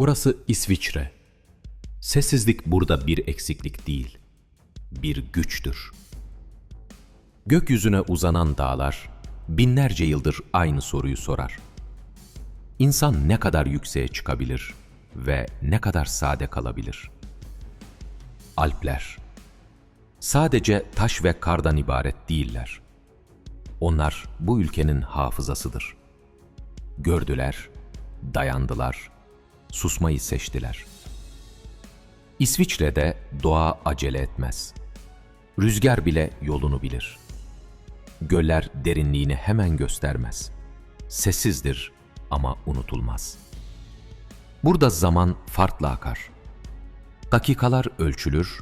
Burası İsviçre. Sessizlik burada bir eksiklik değil, bir güçtür. Gökyüzüne uzanan dağlar binlerce yıldır aynı soruyu sorar. İnsan ne kadar yükseğe çıkabilir ve ne kadar sade kalabilir? Alpler sadece taş ve kardan ibaret değiller. Onlar bu ülkenin hafızasıdır. Gördüler, dayandılar, susmayı seçtiler. İsviçre'de doğa acele etmez. Rüzgar bile yolunu bilir. Göller derinliğini hemen göstermez. Sessizdir ama unutulmaz. Burada zaman farklı akar. Dakikalar ölçülür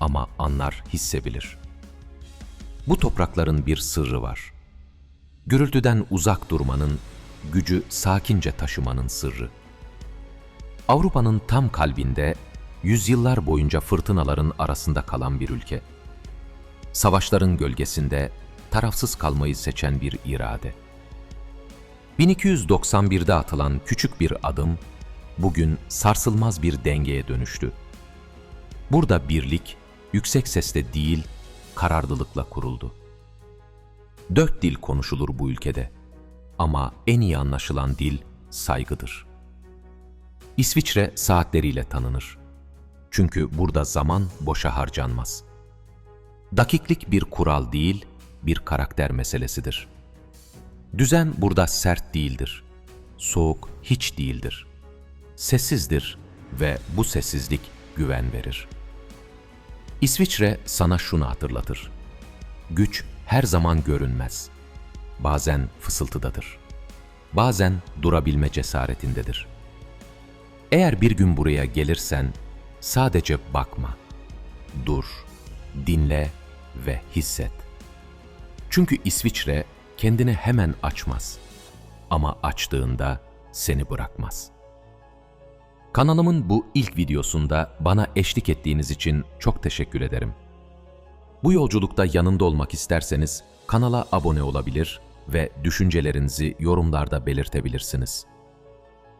ama anlar hissebilir. Bu toprakların bir sırrı var. Gürültüden uzak durmanın, gücü sakince taşımanın sırrı. Avrupa'nın tam kalbinde yüzyıllar boyunca fırtınaların arasında kalan bir ülke. Savaşların gölgesinde tarafsız kalmayı seçen bir irade. 1291'de atılan küçük bir adım bugün sarsılmaz bir dengeye dönüştü. Burada birlik yüksek sesle değil, kararlılıkla kuruldu. Dört dil konuşulur bu ülkede ama en iyi anlaşılan dil saygıdır. İsviçre saatleriyle tanınır. Çünkü burada zaman boşa harcanmaz. Dakiklik bir kural değil, bir karakter meselesidir. Düzen burada sert değildir. Soğuk hiç değildir. Sessizdir ve bu sessizlik güven verir. İsviçre sana şunu hatırlatır. Güç her zaman görünmez. Bazen fısıltıdadır. Bazen durabilme cesaretindedir. Eğer bir gün buraya gelirsen sadece bakma. Dur, dinle ve hisset. Çünkü İsviçre kendini hemen açmaz. Ama açtığında seni bırakmaz. Kanalımın bu ilk videosunda bana eşlik ettiğiniz için çok teşekkür ederim. Bu yolculukta yanında olmak isterseniz kanala abone olabilir ve düşüncelerinizi yorumlarda belirtebilirsiniz.